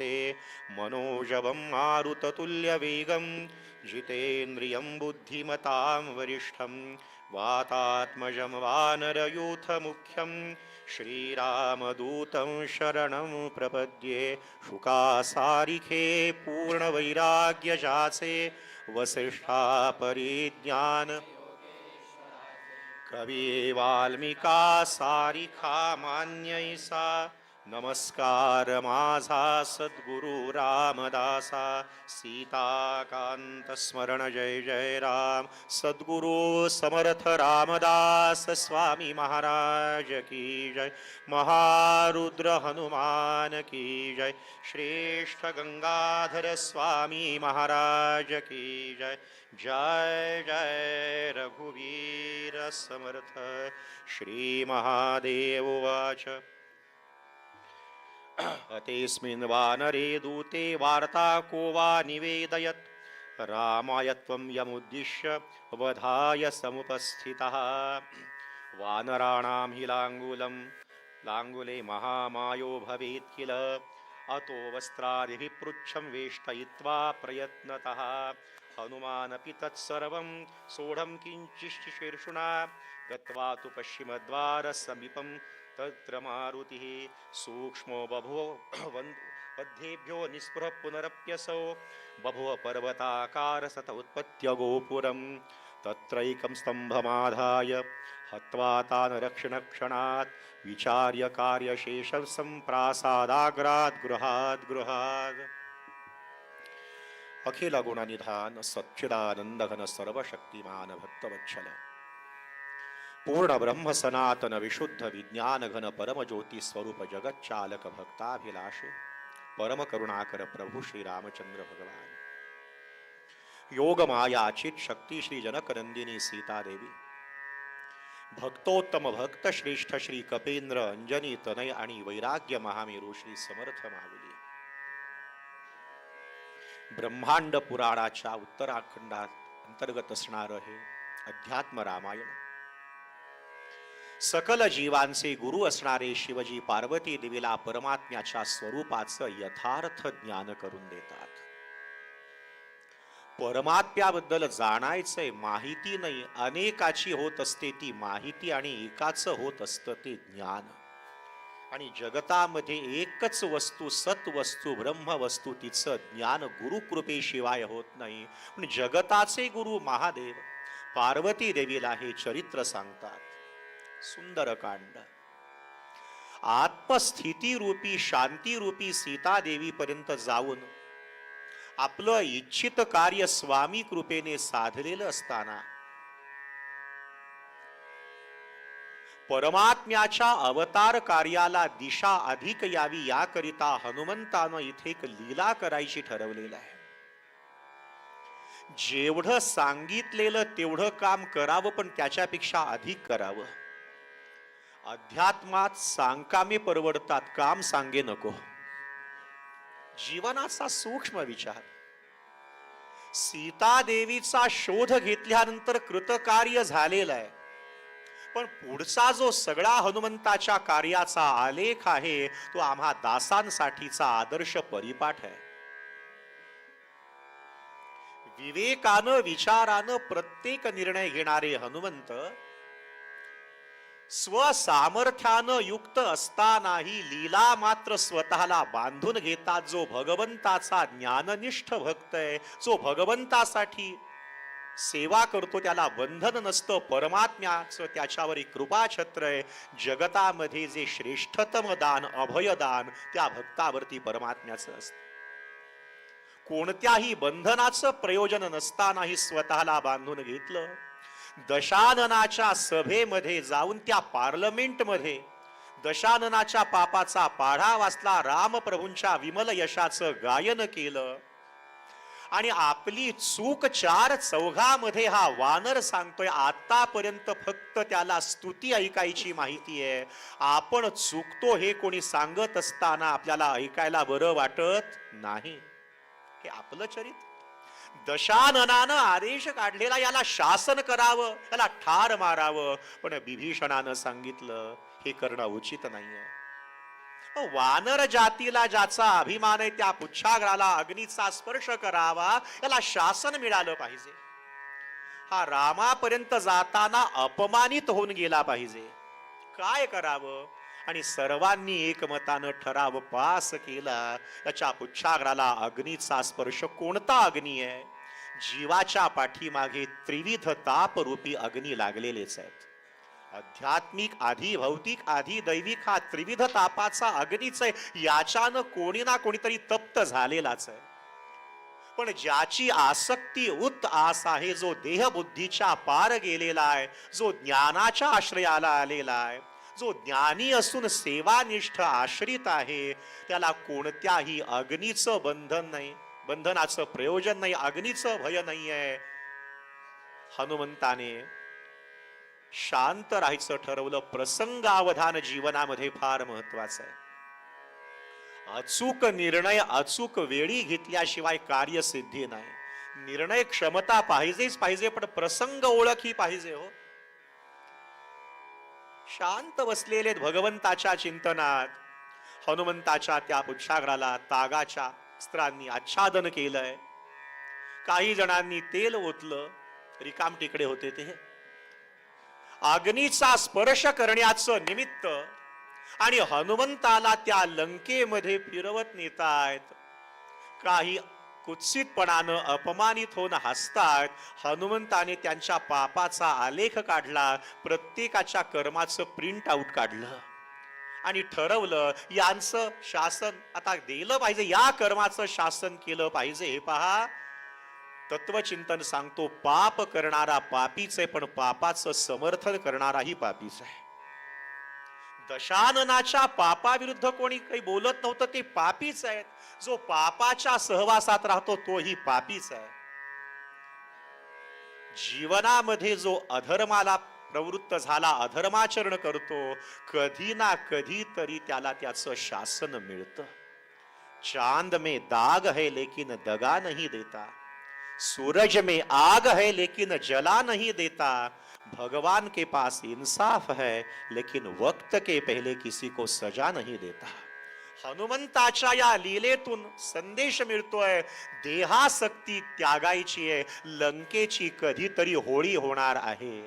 ते मनोजवं मारुततुल्यवेगं जितेन्द्रियं बुद्धिमतां वरिष्ठं वातात्मजं वानरयूथमुख्यं श्रीरामदूतं शरणं प्रपद्ये शुकासारिखे पूर्णवैराग्यजासे वसिष्ठा परिज्ञान कवी वाल्मिका सारिखा मान्यैसा। नमस्कार माझा सद्गुरु रामदासा सीताकांत स्मरण जय जय राम. सद्गुरु समर्थ रामदास स्वामी महाराज की जय. महारुद्र हनुमान की जय. श्रेष्ठ गंगाधर स्वामी महाराज की जय. जय जय रघुवीर समर्थ. श्री महादेव वाच. तेऽस्मिन् वानरे दूते वार्ता को वा निवेदयत्। रामाय त्वं यमुद्दिश्य वधाय समुपस्थितः। वानराणां हि लाङ्गुलं लाङ्गुले महामायो भवेत् किल। अतो वस्त्रादिभिः पृच्छं वेष्टयित्वा प्रयत्नतः। हनुमानपि तत्सर्वं सोढं किञ्चिशीर्षुणा गत्वा तु पश्चिमद्वारसमीपं तत्र मारुतिः सूक्ष्मो बभुव बद्धेभ्यो वध्येभ्यो निःस्पृहः पुनरप्यसौ। बभुव पर्वताकारसत उत्पत्यगोपुरं तत्रैकं स्तम्भमाधाय। हत्वा तान् रक्षणक्षणात्। विचार्य कार्यशेषं सम्प्रासादाग्रात् गृहात् गृहाद् अखिलगुणनिधान सच्चिदानन्दघन सर्वशक्तिमान भक्तवत्सल। पूर्ण ब्रह्म सनातन विशुद्ध विज्ञान घन परमज्योती स्वरूप जगच्चालक भक्ताभिलाषे परम करुणाकर प्रभू श्री रामचंद्र भगवान योग मायाचित शक्ती श्री जनकनंदिनी सीता देवी भक्तोत्तम भक्त श्रेष्ठ श्री कपेंद्र अंजनी तनय आणि वैराग्य महामेरू श्री समर्थ माऊली ब्रह्मांड पुराणाच्या उत्तराखंडात अंतर्गत असणार हे अध्यात्म रामायण सकल जीवांचे गुरु असणारे शिवजी पार्वती देवीला परमात्म्याच्या स्वरूपाचं यथार्थ ज्ञान करून देतात. परमात्म्याबद्दल जाणायचंय माहिती नाही. अनेकाची होत असते ती माहिती आणि एकाच होत असतं ते ज्ञान. आणि जगतामध्ये एकच वस्तू सत्वस्तू ब्रह्मवस्तू ब्रह्म वस्तू तिचं ज्ञान गुरुकृपेशिवाय होत नाही. पण जगताचे गुरु महादेव पार्वती देवीला हे चरित्र सांगतात. सुंदर कांड आत्मस्थिती रूपी शांती रूपी सीता देवी पर्यंत जाऊन आपलं इच्छित कार्य स्वामी कृपेने साधलेलं असताना परमात्म्याच्या अवतार कार्याला दिशा अधिक यावी याकरिता हनुमंतानं इथे एक लीला करायची ठरवलेलं आहे. जेवढं सांगितलेलं तेवढं काम करावं पण त्याच्यापेक्षा अधिक करावं. अध्यात्मात सांगकामी परवडतात काम सांगे नको. जीवनाचा सूक्ष्म विचार. सीता देवीचा शोध घेतल्यानंतर कृतकार्य झालेला आहे. पण पुढचा जो सगळा हनुमंताच्या कार्याचा आलेख आहे तो आम्हा दासांसाठीचा आदर्श परिपाठ आहे. विवेकानं विचारानं प्रत्येक निर्णय घेणारे हनुमंत स्वसामर्थ्यानं युक्त असतानाही लीला मात्र स्वतःला बांधून घेतात जो भगवंताचा ज्ञाननिष्ठ भक्त आहे जो भगवंतासाठी सेवा करतो त्याला बंधन नसतं परमात्म्याचं त्याच्यावर एक कृपाछत्र आहे. जगतामध्ये जे श्रेष्ठतम दान अभयदान त्या भक्तावरती परमात्म्याचं असतं. कोणत्याही बंधनाचं प्रयोजन नसतानाही स्वतःला बांधून घेतलं दशाननाच्या सभेमध्ये जाऊन त्या पार्लमेंटमध्ये दशाननाच्या पापाचा पाढा वाचला रामप्रभूंच्या विमल यशाचं गायन केलं. आणि आपली चूक चार चौघामध्ये हा वानर सांगतोय आतापर्यंत फक्त त्याला स्तुती ऐकायची माहिती आहे. आपण चुकतो हे कोणी सांगत असताना आपल्याला ऐकायला बरं वाटत नाही. हे आपलं चरित्र. दशाननानं आदेश काढलेला याला शासन करावं याला ठार मारावं. पण विभीषणानं सांगितलं हे करणं उचित नाहीये. वानर जातीला ज्याचा अभिमान आहे त्या पुच्छाग्राला अग्नीचा स्पर्श करावा याला शासन मिळालं पाहिजे. हा रामापर्यंत जाताना अपमानित होऊन गेला पाहिजे. काय करावं? आणि सर्वांनी एकमतानं ठराव पास केला. त्याच्या पुच्छाग्राला अग्नीचा स्पर्श कोणता अग्नी आहे? जीवाच्या पाठीमागे त्रिविध तापरूपी अग्नी लागलेलेच आहेत. आध्यात्मिक आधी भौतिक आधी दैविक हा त्रिविध तापाचा अग्नीच आहे. याच्यानं कोणी ना कोणीतरी तप्त झालेलाच आहे. पण ज्याची आसक्ती उत आस आहे जो देहबुद्धीच्या पार गेलेला आहे जो ज्ञानाच्या आश्रयाला आलेला आहे जो ज्ञानी असून सेवानिष्ठ आश्रित आहे त्याला कोणत्याही अग्नीचं बंधन नाही बंधनाचं प्रयोजन नाही अग्नीचं भय नाही आहे हनुमंताने शांत राहायचं ठरवलं. प्रसंगावधान जीवनामध्ये फार महत्वाचं आहे. अचूक निर्णय अचूक वेळी घेतल्याशिवाय कार्यसिद्धी नाही. निर्णय क्षमता पाहिजेच पाहिजे पण प्रसंग ओळख ही पाहिजे हो. शांत बसलेले भगवंताच्या चिंतनात. हनुमंताच्या त्या पुच्छाग्राला तागाच्या स्त्रांनी आच्छादन केलंय. काही जणांनी तेल ओतलं रिकाम टिकडे होते ते. अग्नीचा स्पर्श करण्याचं निमित्त आणि हनुमंताला त्या लंकेमध्ये फिरवत नेतायत. काही कुत्सितपणानं अपमानित होऊन हसतात. हनुमंताने त्यांच्या पापाचा आलेख काढला प्रत्येकाच्या कर्माचं प्रिंट आउट काढलं. आणि ठरवलं यांचं शासन आता दिलं पाहिजे या कर्माचं शासन केलं पाहिजे. हे पहा तत्वचिंतन सांगतो पाप करणारा पापीच आहे पण पापाचं समर्थन करणाराही पापीच आहे. दशाननाच्या पापाविरुद्ध कोणी काही बोलत नव्हतं ते पापीच आहेत. जो पापाच्या सहवासात राहतो तोही पापीच आहे. जीवनामध्ये जो अधर्माला प्रवृत्त झाला अधर्माचरण करतो कधी ना कधी तरी त्याला त्याचं शासन मिळतं. चांद में दाग है लेकिन दगा नहीं देता. सूरज में आग है लेकिन जला नहीं देता. भगवान के पास इंसाफ है लेकिन वक्त के पहले किसी को सजा नहीं देता। हनुमंताच्या या लीलेतून संदेश मिळतोय देहासक्ती त्यागायची आहे लंकेची कधीतरी होळी होणार आहे।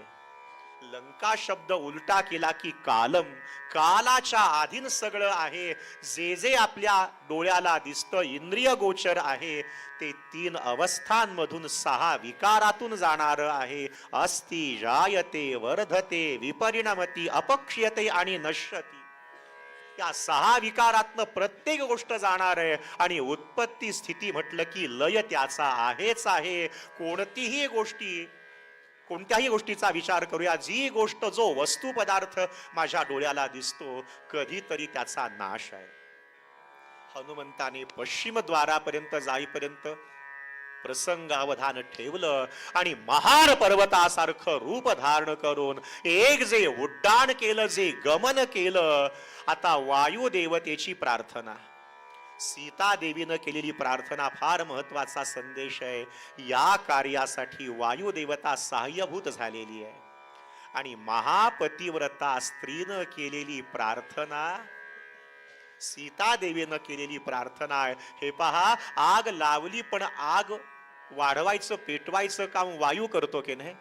लंका शब्द उलटा केला की कालम. कालाच्या अधीन सगळं आहे. जे जे आपल्या डोळ्याला दिसतं इंद्रिय गोचर आहे. ते तीन अवस्थांमधून सहा विकारातून जाणार आहे. अस्ति जायते वर्धते विपरिणमती अपक्ष्यते आणि नश्यती. या सहा विकारातनं प्रत्येक गोष्ट जाणार आहे. आणि उत्पत्ती स्थिती म्हटलं की लय त्याचा आहेच आहे. कोणतीही गोष्टी कोणत्याही गोष्टीचा विचार करूया. जी गोष्ट जो वस्तू पदार्थ माझ्या डोळ्याला दिसतो कधीतरी त्याचा नाश आहे. हनुमंताने पश्चिम द्वारापर्यंत जाईपर्यंत प्रसंगावधान ठेवलं आणि महार पर्वतासारखं रूप धारण करून एक जे उड्डाण केलं जे गमन केलं आता वायुदेवतेची प्रार्थना. सीतादेवीनं केलेली प्रार्थना फार महत्त्वाचा संदेश आहे. या कार्यासाठी वायुदेवता सहाय्यभूत झालेली आहे. आणि महापतिव्रता स्त्रीनं केलेली प्रार्थना सीतादेवीनं केलेली प्रार्थना आहे हे पहा आग लावली पण आग वाढवायचं पेटवायचं काम वायू करतो की नाही?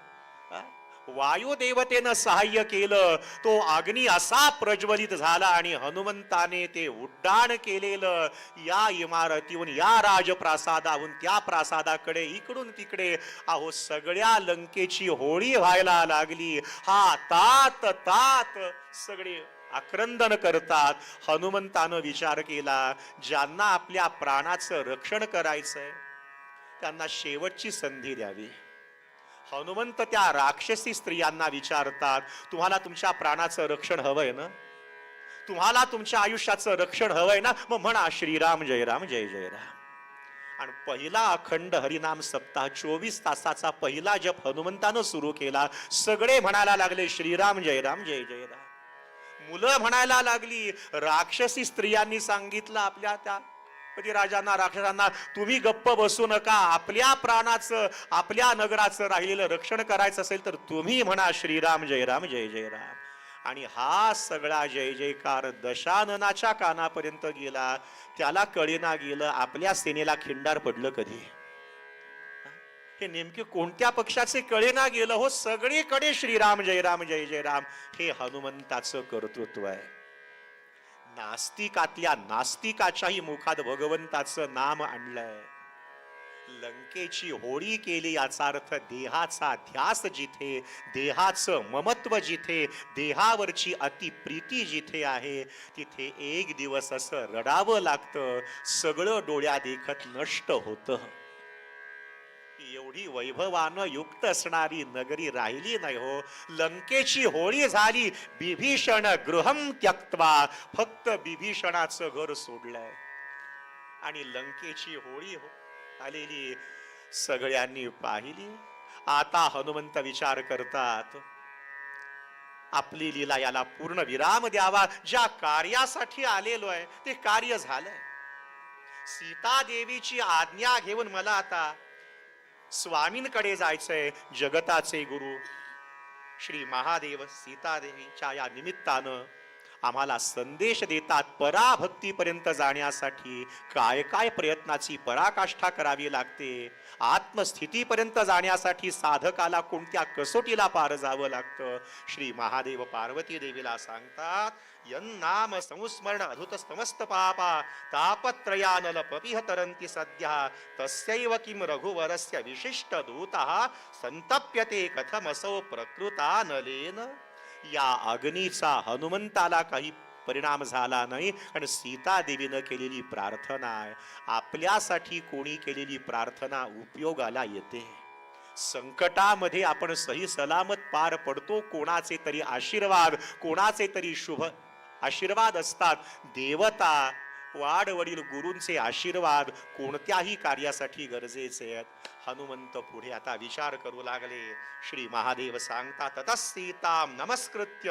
वायुदेवतेनं सहाय्य केलं. तो अग्नी असा प्रज्वलित झाला आणि हनुमंताने ते उड्डाण केलेलं या इमारतीहून या राजप्रासादाहून त्या प्रासादाकडे इकडून तिकडे अहो सगळ्या लंकेची होळी व्हायला लागली. हा तात तात सगळे आक्रंदन करतात. हनुमंतानं विचार केला ज्यांना आपल्या प्राणाचं रक्षण करायचंय त्यांना शेवटची संधी द्यावी. हनुमंत त्या राक्षसी स्त्रियांना विचारतात तुम्हाला तुमच्या प्राणाचं रक्षण हवंय ना? तुम्हाला तुमच्या आयुष्याचं रक्षण हवंय ना? मग म्हणा श्रीराम जय राम जय जय राम आणि पहिला अखंड हरिनाम सप्ताह चोवीस तासाचा पहिला जप हनुमंतानं सुरू केला. सगळे म्हणायला लागले श्रीराम जय राम जय जय राम मुलं म्हणायला लागली राक्षसी स्त्रियांनी सांगितलं आपल्या त्या राजांना राक्षसांना तुम्ही गप्प बसू नका. आपल्या प्राणाचं आपल्या नगराचं राहिलेलं रक्षण करायचं असेल तर तुम्ही म्हणा श्रीराम जयराम जय जय राम आणि हा सगळा जय जयकार दशाननाच्या कानापर्यंत गेला. त्याला कळेना गेलं. आपल्या सेनेला खिंडार पडलं कधी? हे नेमके कोणत्या पक्षाचे कळेना गेलं? हो सगळीकडे श्रीराम जयराम जय जयराम. हे हनुमंताचं कर्तृत्व आहे. नास्तिकातल्या नास्तिकाच्याही मुखात भगवंताचं नाम आणलंय. लंकेची होळी केली याचा अर्थ देहाचा ध्यास जिथे देहाचं ममत्व जिथे देहावरची अतिप्रीती जिथे आहे तिथे एक दिवस असं रडावं लागतं सगळं डोळ्या देखत नष्ट होतं. की एवढी वैभवानं युक्त असणारी नगरी राहिली नाही हो. लंकेची होळी झाली बिभीषण गृहम त्यक्त्वा फक्त बिभीषणाचं घर सोडलंय. आणि लंकेची होळी हो आलेली सगळ्यांनी पाहिली. आता हनुमंत विचार करतात आपली लीला याला पूर्ण विराम द्यावा. ज्या कार्यासाठी आलेलो आहे ते कार्य झालंय. सीता देवीची आज्ञा घेऊन मला आता स्वामींकडे जायचंय जगताचे गुरु. श्री महादेव सीतादेवीच्या या निमित्तानं आम्हाला संदेश देतात पराभक्तीपर्यंत जाण्यासाठी. काय काय प्रयत्नाची पराकाष्ठा करावी लागते. आत्मस्थितीपर्यंत जाण्यासाठी साधकाला कोणत्या कसोटीला पार जावं लागतं? श्री महादेव पार्वती देवीला सांगतात यन्नाम संस्मरण अधुत समस्त पापा तापत्रयानल पपिह तरंती सद्या। तस्यैव किम रघुवरस्य विशिष्ट दूतः संतप्यते कथमसौ प्रकृतानलेन? या अग्नीचा हनुमंताला काही परिणाम झाला नाही आणि सीता देवीनं केलेली प्रार्थना आहे. आपल्यासाठी कोणी केलेली प्रार्थना उपयोगाला येते. संकटामध्ये आपण सही सलामत पार पडतो कोणाचे तरी आशीर्वाद कोणाचे तरी शुभ आशीर्वाद असतात. देवता वाडवडील गुरूंचे आशीर्वाद कोणत्याही कार्यासाठी गरजेचे आहेत. हनुमंत पुढे आता विचार करू लागले. श्री महादेव सांगतात ततः नमस्कृत्य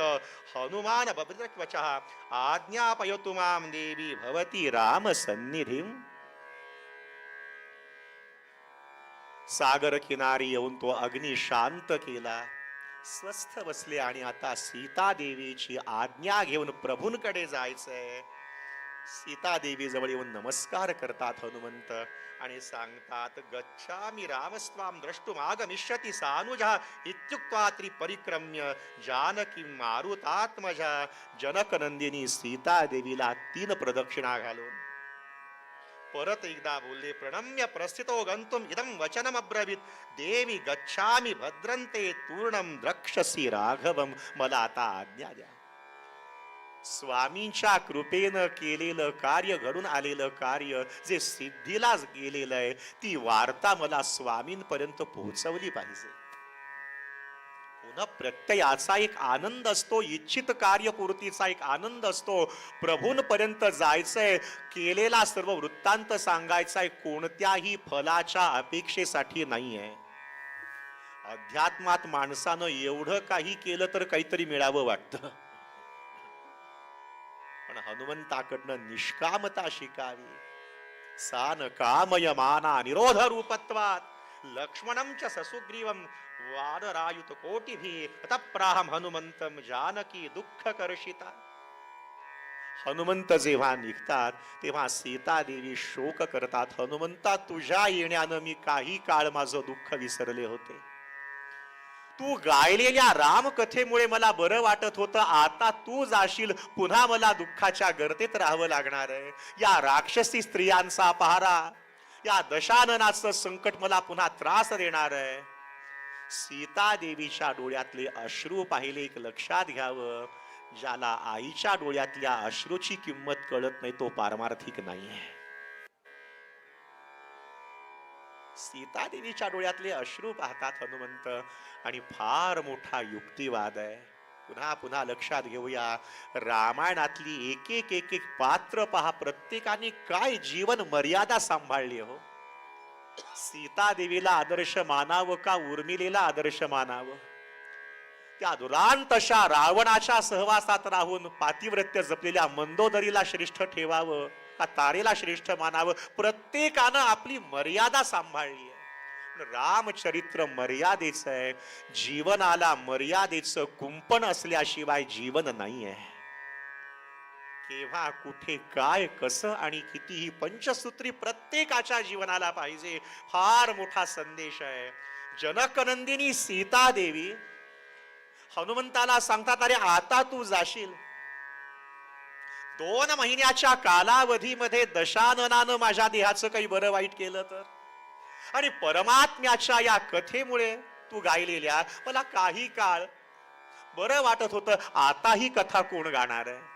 हनुमान बद्रक्वच आज्ञापयतु माम देवी भवती राम सन्निधीम सागर किनारी येऊन तो अग्नी शांत केला. स्वस्थ बसले आणि आता सीता देवीची आज्ञा घेऊन प्रभूंकडे जायचंय. सीता देवी जवळ येऊन नमस्कार करतात हनुमंत आणि सांगतात गच्छामि रामस्वाम द्रष्टुम आगमिष्यति सानुजा इत्युक्त्वा त्रिपरिक्रम्य जानकी मारुतात्मजा. जनकनंदिनी सीता देवीला तीन प्रदक्षिणा घालून परत एकदा बोलले प्रणम्य प्रस्थितो गंतुम इदम वचनम अब्रवीत देवी गच्छामि भद्रंते तूर्णम द्रक्षसी राघवम। मला आता आज्ञा द्या। स्वामींच्या कृपेनं केलेलं कार्य घडून आलेलं कार्य जे सिद्धीलाच गेलेलं आहे ती वार्ता मला स्वामींपर्यंत पोहोचवली पाहिजे. पुन्हा प्रत्ययाचा एक आनंद असतो इच्छित कार्यपूर्तीचा एक आनंद असतो. प्रभूंपर्यंत जायचंय केलेला सर्व वृत्तांत सांगायचा कोणत्याही फलाच्या अपेक्षेसाठी नाहीये. अध्यात्मात माणसानं एवढं काही केलं तर काहीतरी मिळावं वाटतं. पण हनुमंताकडनं निष्कामता शिकावी. सान कामयमाना निरोध रूपत्वात. लक्ष्मणं च ससुग्रीवं वानरायुत कोटिभिः। तप्राहम हनुमंतम जानकी दुःखकर्षिता। हनुमंत जेव्हा निघतात तेव्हा सीता देवी शोक करतात हनुमंता तुझ्या येण्यानं मी काही काळ माझं दुःख विसरले होते. तू गायलेल्या रामकथेमुळे मला बरं वाटत होतं आता तू जाशील पुन्हा मला दुःखाच्या गर्तेत राहावं लागणार आहे. या राक्षसी स्त्रियांचा पहारा या दशाननाचं संकट मला पुन्हा त्रास देणार आहे. सीता देवीच्या डोळ्यातले अश्रू पाहिले एक लक्षात घ्यावं. ज्याला आईच्या डोळ्यातल्या अश्रूची किंमत कळत नाही तो पारमार्थिक नाहीये सीता देवीच्या डोळ्यातले अश्रू पाहतात हनुमंत. आणि फार मोठा युक्तिवाद आहे. पुन्हा पुन्हा लक्षात घेऊया. रामायणातली एक एक एक एक पात्र पहा प्रत्येकाने काय जीवन मर्यादा सांभाळली हो? सीतादेवीला आदर्श मानावं का उर्मिलेला आदर्श मानावं? त्या दुरांतशा रावणाच्या सहवासात राहून पातिव्रत्य जपलेल्या मंदोदरीला श्रेष्ठ ठेवावं का तारेला श्रेष्ठ मानावं? प्रत्येकानं आपली मर्यादा सांभाळली रामचरित्र मर्यादेच आहे. जीवनाला मर्यादेचं कुंपण असल्याशिवाय जीवन नाही आहे केव्हा कुठे काय कसं आणि किती ही पंचसूत्री प्रत्येकाच्या जीवनाला पाहिजे फार मोठा संदेश आहे. जनकनंदिनी सीता देवी हनुमंताला सांगतात अरे आता तू जाशील. दोन महिन्याच्या कालावधीमध्ये दशाननानं माझ्या देहाचं काही बरं वाईट केलं तर? आणि परमात्म्याच्या या कथेमुळे तू गायलेल्या मला काही काळ बरं वाटत होतं. आता ही कथा कोण गाणार आहे?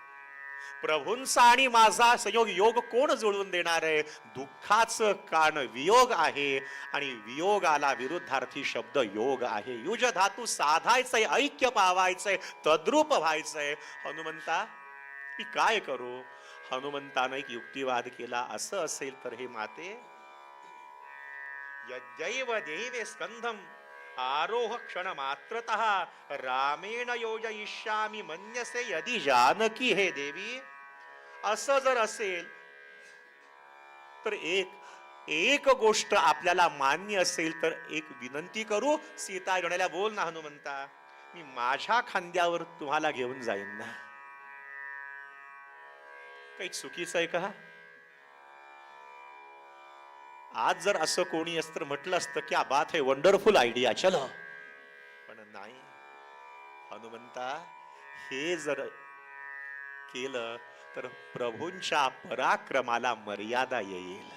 प्रभूंचा आणि माझा संयोग योग कोण जुळवून देणार आहे? दुःखाचं कारण वियोग आहे आणि वियोगाला विरुद्धार्थी शब्द योग आहे. युज धातू साधायचंय ऐक्य पावायचंय तद्रूप व्हायचंय. हनुमंता मी काय करू? हनुमंतानं एक युक्तिवाद केला. असं असेल तर हे माते यद्यैव देवे स्कन्धम्। आरोह क्षण रामेण योजयिष्यामी मन्यसे यदि जानकी हे देवी। असं जर असेल तर एक एक गोष्ट आपल्याला मान्य असेल तर एक विनंती करू सीता गणाला बोल ना हनुमंता। मी माझ्या खांद्यावर तुम्हाला घेऊन जाईन ना। काही चुकीचं आहे का? आज जर असं कोणी असतं म्हटलं असतं की बात हे वंडरफुल आयडिया चल. पण नाही. हनुमंता हे जर केलं तर प्रभूंच्या पराक्रमाला मर्यादा येईल.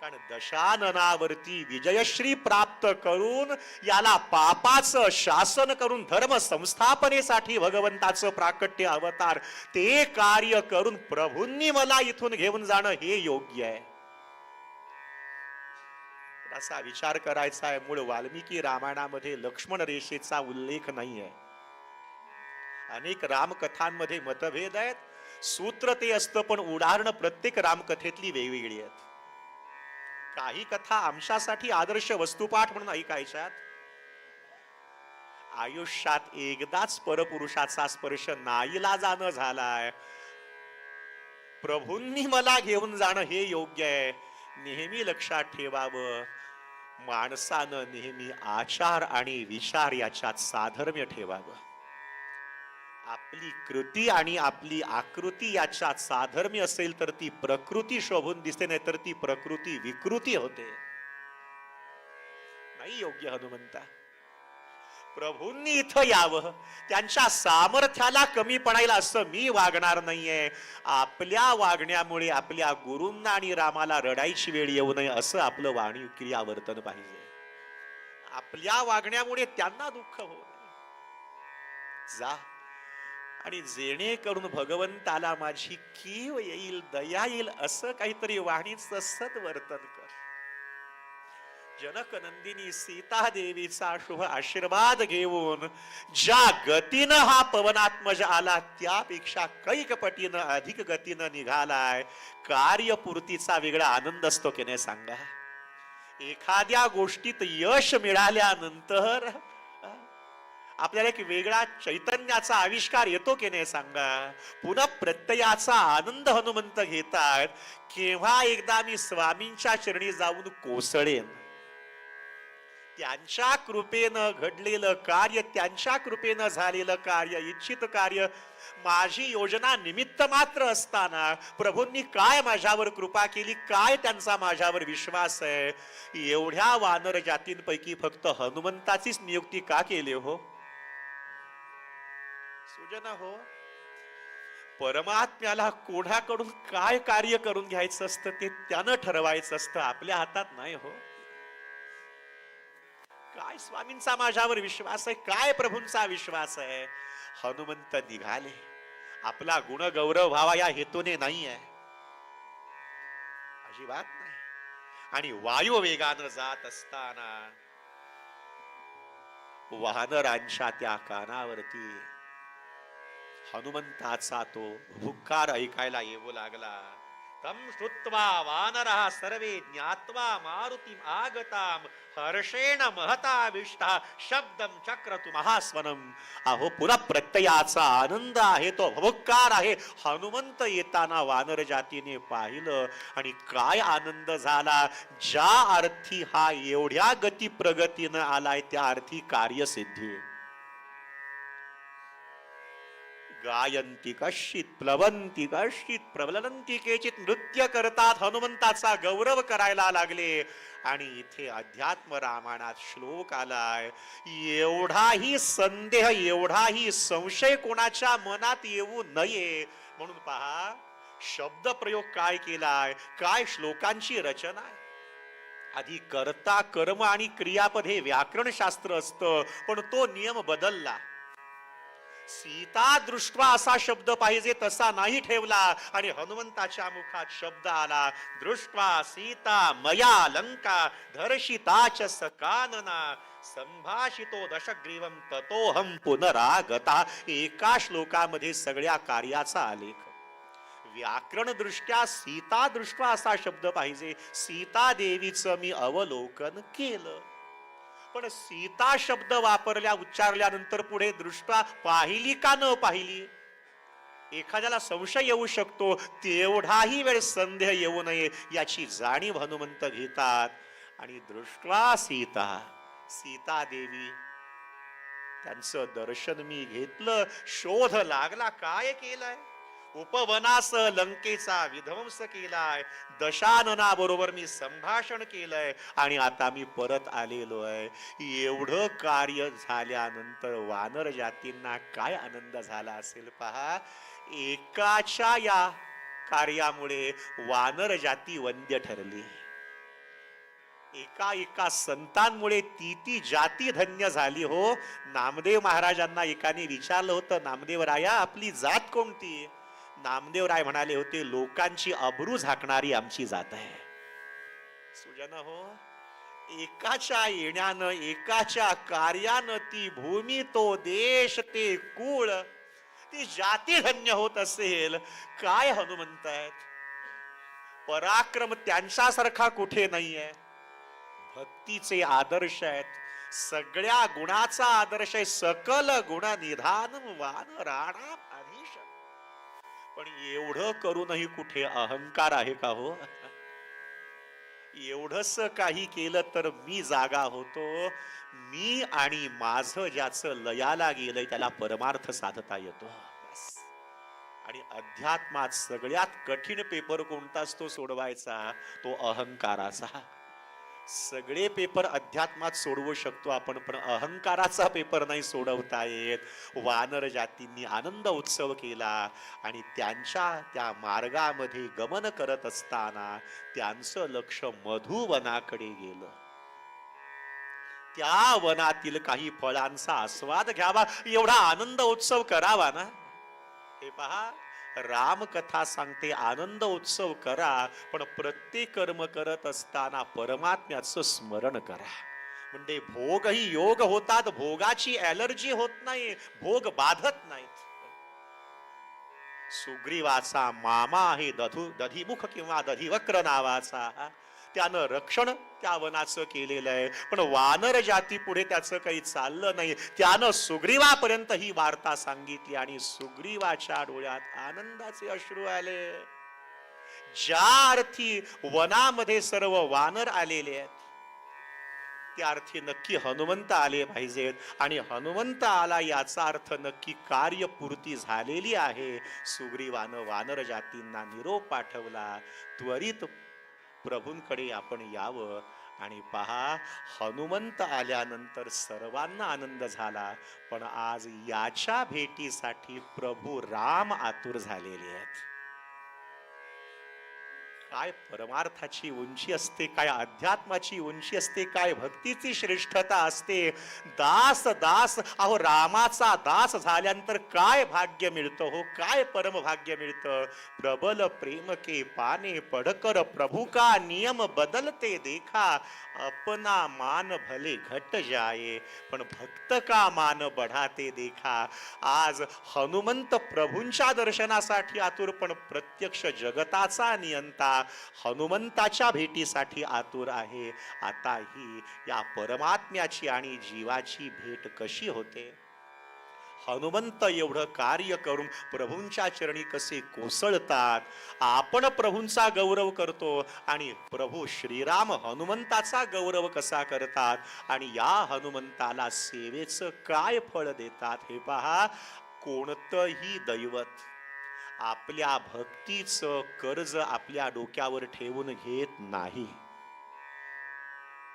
कारण दशाननावरती विजयश्री प्राप्त करून याला पापाचं शासन करून धर्म संस्थापनेसाठी भगवंताचं प्राकट्य अवतार ते कार्य करून प्रभूंनी मला इथून घेऊन जाणं हे योग्य आहे. असा विचार करायचा आहे मूळ वाल्मिकी रामायणामध्ये लक्ष्मण रेषेचा उल्लेख नाही आहे अनेक रामकथांमध्ये मतभेद आहेत. सूत्र ते असतं पण उदाहरणं प्रत्येक रामकथेतली वेगवेगळी आहेत. काही कथा आमच्यासाठी आदर्श वस्तुपाठ म्हणून ऐकायच्यात. आयुष्यात एकदाच परपुरुषाचा स्पर्श नाईला जाणं झालाय. प्रभूंनी मला घेऊन जाणं हे योग्य आहे. नेहमी लक्षात ठेवावं. माणसानं नेहमी आचार आणि विचार याच्यात साधर्म्य ठेवावं. आपली कृती आणि आपली आकृती याच्यात साधर्म्य असेल तर ती प्रकृती शोभून दिसते नाही तर ती प्रकृती विकृती होते. नाही योग्य हनुमंता. प्रभूंनी इथं यावं. त्यांच्या सामर्थ्याला कमी पडायला असं मी वागणार नाहीये. आपल्या वागण्यामुळे आपल्या गुरूंना आणि रामाला रडायची वेळ येऊ नये असं आपलं वाणी क्रिया वर्तन पाहिजे. आपल्या वागण्यामुळे त्यांना दुःख होऊ नये. जा आणि जेणेकरून भगवंताला माझी कीव येईल दया येईल असं काहीतरी वाणीचं सद्वर्तन कर. जनक नंदिनी सीता देवीचा शुभ आशीर्वाद घेऊन ज्या गतीनं हा पवनात्मज आला त्यापेक्षा कैक पटीनं अधिक गतीनं निघालाय. कार्यपूर्तीचा वेगळा आनंद असतो की नाही सांगा? एखाद्या गोष्टीत यश मिळाल्यानंतर आपल्याला एक वेगळा चैतन्याचा आविष्कार येतो की नाही सांगा? पुन्हा प्रत्ययाचा आनंद हनुमंत घेतात. केव्हा एकदा मी स्वामींच्या चरणी जाऊन कोसळेन त्यांच्या कृपेनं घडलेलं कार्य त्यांच्या कृपेनं झालेलं कार्य इच्छित कार्य माझी योजना निमित्त मात्र असताना प्रभूंनी काय माझ्यावर कृपा केली काय त्यांचा माझ्यावर विश्वास आहे? एवढ्या वानर जातींपैकी फक्त हनुमंताचीच नियुक्ती का केली हो? सुजना हो परमात्म्याला कोणाकडून काय कार्य करून घ्यायचं असतं ते त्यानं ठरवायचं असतं आपल्या हातात नाही हो. काय स्वामींचा माझ्यावर विश्वास आहे? काय प्रभूंचा विश्वास आहे? हनुमंत निघाले. आपला गुण गौरव व्हावा या हेतूने नाही आहे. अजिबात नाही. आणि वायू वेगानं जात असताना वानरांच्या त्या कानावरती हनुमंताचा तो हुकार ऐकायला येऊ लागला. तम श्रुत्वा वानरः सर्वे ज्ञात्वा मारुतिम् आगताम। हर्षेण महताविष्टा। शब्दम चक्रतु महास्वनम। अहो पुन्हा प्रत्ययाचा आनंद आहे तो भवकार आहे। हनुमंत येताना वानर जातीने पाहिलं आणि काय आनंद झाला? ज्या अर्थी हा एवढ्या गती प्रगतीनं आलाय त्या अर्थी कार्यसिद्धी. गायंती कश्चित प्लवंती कश्चित प्रबलंती केचित नृत्य करतात हनुमंताचा गौरव करायला लागले. आणि इथे अध्यात्म रामायणात श्लोक आलाय एवढाही संदेह एवढाही संशय कोणाच्या मनात येऊ नये. म्हणून पहा शब्द प्रयोग काय केलाय काय श्लोकांची रचना आहे. आधी कर्ता कर्म आणि क्रियापद हे व्याकरणशास्त्र असतं पण तो नियम बदलला. सीता दृष्ट्वा असा शब्द पाहिजे तसा नाही ठेवला. आणि हनुमंताच्या मुखात शब्द आला दृष्ट्वा सीता मया लंका धर्षिताच सकानना संभाषितो दशग्रीवम ततोहम पुनरागता. एका श्लोकामध्ये सगळ्या कार्याचा आलेख. व्याकरण दृष्ट्या सीता दृष्ट्वा असा शब्द पाहिजे सीता देवीचं मी अवलोकन केलं. पण सीता शब्द वापरल्या उच्चारल्यानंतर पुढे दृष्टा पाहिली का न पाहिली? एखाद्याला संशय येऊ शकतो तेवढाही वेळ संदेह येऊ नये याची जाणीव हनुमंत घेतात. आणि दृष्टा सीता सीता देवी त्यांचं दर्शन मी घेतलं शोध लागला काय केलंय? उपवनास लंकेचा विध्वंस केलाय. दशानना बरोबर मी संभाषण केलंय आणि आता मी परत आलेलो आहे. एवढं कार्य झाल्यानंतर वानर जातींना काय आनंद झाला असेल पहा? एकाच्या या कार्यामुळे वानर जाती वंद्य ठरली. एका एका संतांमुळे ती ती जाती धन्य झाली हो. नामदेव महाराजांना एकाने विचारलं होतं नामदेव राया आपली जात कोणती? नामदेव राय म्हणाले होते लोकांची अब्रू झाकणारी आमची जात आहे. सुजन हो एकाच्या येण्यानं एकाच्या कार्यानं ती भूमी तो देश ते कुळ ती जाती धन्य होत असेल. काय हनुमंत आहेत पराक्रम त्यांच्यासारखा कुठे नाहीये? भक्तीचे आदर्श आहेत. सगळ्या गुणाचा आदर्श आहे. सकल गुण निधान वान राणा पण एवढं करूनही कुठे अहंकार आहे का हो? एवढस काही केलं तर मी जागा होतो. मी आणि माझं ज्याचं लयाला गेलंय त्याला परमार्थ साधता येतो. आणि अध्यात्मात सगळ्यात कठीण पेपर कोणता असतो सोडवायचा? तो अहंकाराचा. सगळे पेपर अध्यात्मात सोडवू शकतो आपण पण अहंकाराचा पेपर नाही सोडवता येत. वानर जातींनी आनंद उत्सव केला आणि त्यांच्या त्या मार्गामध्ये गमन करत असताना त्यांचं लक्ष मधुवनाकडे गेलं. त्या वनातील काही फळांचा आस्वाद घ्यावा एवढा आनंद उत्सव करावा ना. हे पहा रामकथा सांगते आनंद उत्सव करा पण प्रत्येक कर्म करत असताना परमात्म्याचं स्मरण करा. म्हणजे भोगही योग होतात भोगाची ॲलर्जी होत नाही भोग बाधत नाहीत. सुग्रीवाचा मामा आहे दधु दधिमुख किंवा दधिवक्र नावाचा. त्यानं रक्षण त्या वनाचं केलेलं आहे. पण वानर जाती पुढे त्याचं काही चाललं नाही. त्यानं सुग्रीवापर्यंत ही वार्ता सांगितली आणि सुग्रीवाच्या डोळ्यात आनंदाचे अश्रू आले. ज्या अर्थी वनामध्ये सर्व वानर आलेले आहेत त्या अर्थी नक्की हनुमंत आले पाहिजेत. आणि हनुमंत आला याचा अर्थ नक्की कार्यपूर्ती झालेली आहे. सुग्रीवानं वानर जातींना निरोप पाठवला. त्वरित प्रभूंकडे आपण यावं. आणि पहा हनुमंत आल्यानंतर सर्वांना आनंद झाला. पण आज याच्या भेटीसाठी प्रभू राम आतुर झालेले आहेत. काय परमार्थाची उंची असते काय अध्यात्माची उंची असते काय भक्तीची श्रेष्ठता असते. दास दास अहो रामाचा दास झाल्यानंतर काय भाग्य मिळतं हो? काय परम भाग्य मिळतं? प्रबल प्रेम के पाने पडकर प्रभू का नियम बदलते देखा? अपना मान भले घट जाये पण भक्त का मान बढाते देखा? आज हनुमंत प्रभूंच्या दर्शनासाठी आतुर पण प्रत्यक्ष जगताचा नियंता हनुमंताच्या भेटीसाठी आतुर आहे. आता ही या परमात्म्याची आणि जीवाची भेट कशी होते? हनुमंत एवढं कार्य करून प्रभूंच्या चरणी कसे कोसळतात? आपण प्रभूंचा गौरव करतो आणि प्रभू श्रीराम हनुमंताचा गौरव कसा करतात? आणि या हनुमंताला सेवेचं काय फळ देतात हे पहा? कोणतंही दैवत. आपल्या भक्तीचं कर्ज आपल्या डोक्यावर ठेवून घेत नाही.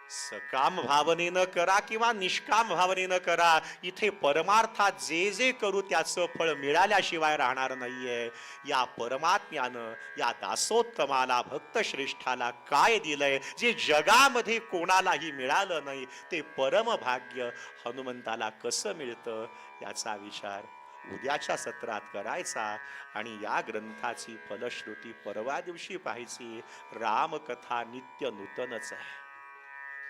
सकाम भावनेनं करा किंवा निष्काम भावनेनं करा इथे परमार्थात जे जे करू त्याचं फळ मिळाल्याशिवाय राहणार नाहीये. या परमात्म्यानं या दासोत्तमाला भक्तश्रेष्ठाला काय दिलंय? जे जगामध्ये कोणालाही मिळालं नाही ते परमभाग्य हनुमंताला कसं मिळतं? याचा विचार उद्याच्या सत्रात करायचा आणि या ग्रंथाची फलश्रुती परवा दिवशी पाहायची. रामकथा नित्य नूतनच आहे.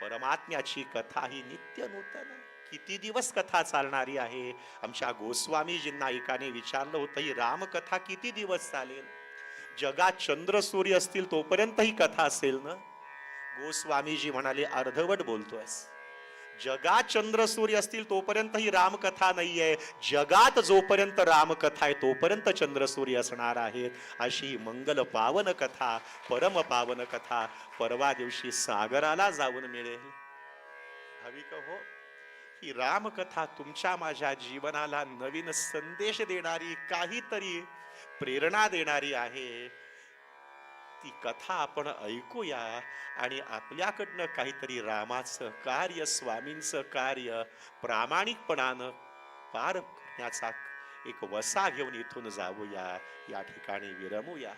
परमात्म्याची कथा ही नित्य नूतन. किती दिवस कथा चालणारी आहे? आमच्या गोस्वामीजींना एकाने विचारलं होतं ही रामकथा किती दिवस चालेल? जगात चंद्र सूर्य असतील तोपर्यंत ही कथा असेल ना? गोस्वामीजी म्हणाले अर्धवट बोलतोयस. जगात चंद्र सूर्य असतील तोपर्यंत ही रामकथा नाही आहे जगात जोपर्यंत रामकथा आहे तोपर्यंत चंद्र सूर्य असणार आहेत. अशी मंगल पावन कथा परम पावन कथा परवा दिवशी सागराला जाऊन मिळेल. भाविक हो? ही रामकथा तुमच्या माझ्या जीवनाला नवीन संदेश देणारी काहीतरी प्रेरणा देणारी आहे. ती कथा आपण ऐकूया आणि आपल्याकडनं काहीतरी रामाचं कार्य स्वामींचं कार्य प्रामाणिकपणानं पार करण्याचा एक वसा घेऊन इथून जाऊया. या ठिकाणी विरमूया.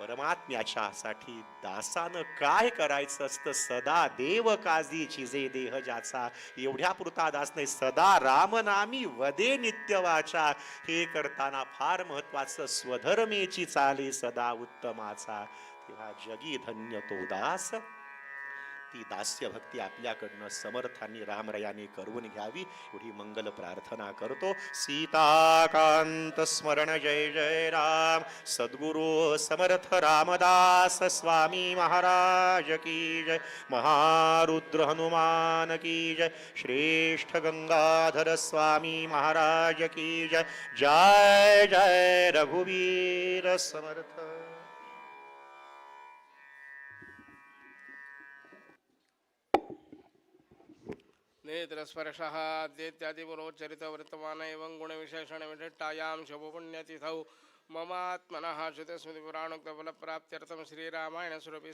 परमात्म्याच्यासाठी दासानं काय करायचं असतं? सदा देव काजी चिजे देह ज्याचा. एवढ्या पुरता दास नाही. सदा रामनामी वदे नित्यवाचा. हे करताना फार महत्वाचं स्वधर्मेची चाले सदा उत्तमाचा. तेव्हा जगी धन्य तो दास. ती दास्य भक्ती आपल्याकडनं समर्थांनी रामरयाने करून घ्यावी. एवढी मंगल प्रार्थना करतो. सीताकांत स्मरण जय जय राम. सद्गुरु समर्थ रामदास स्वामी महाराज की जय. महारुद्र हनुमान की जय. श्रेष्ठ गंगाधर स्वामी महाराज की जय. जय जय रघुवीर समर्थ. नेत्रस्पर्शः अद्येत्यादिपुरोच्चरितवर्तमान एवं गुणविशेषणविशिष्टायां शुभपुण्यतिथौ ममात्मनः श्रुतस्मृतिपुराणोक्तफलप्राप्त्यर्थं श्रीरामायणस्वरूपी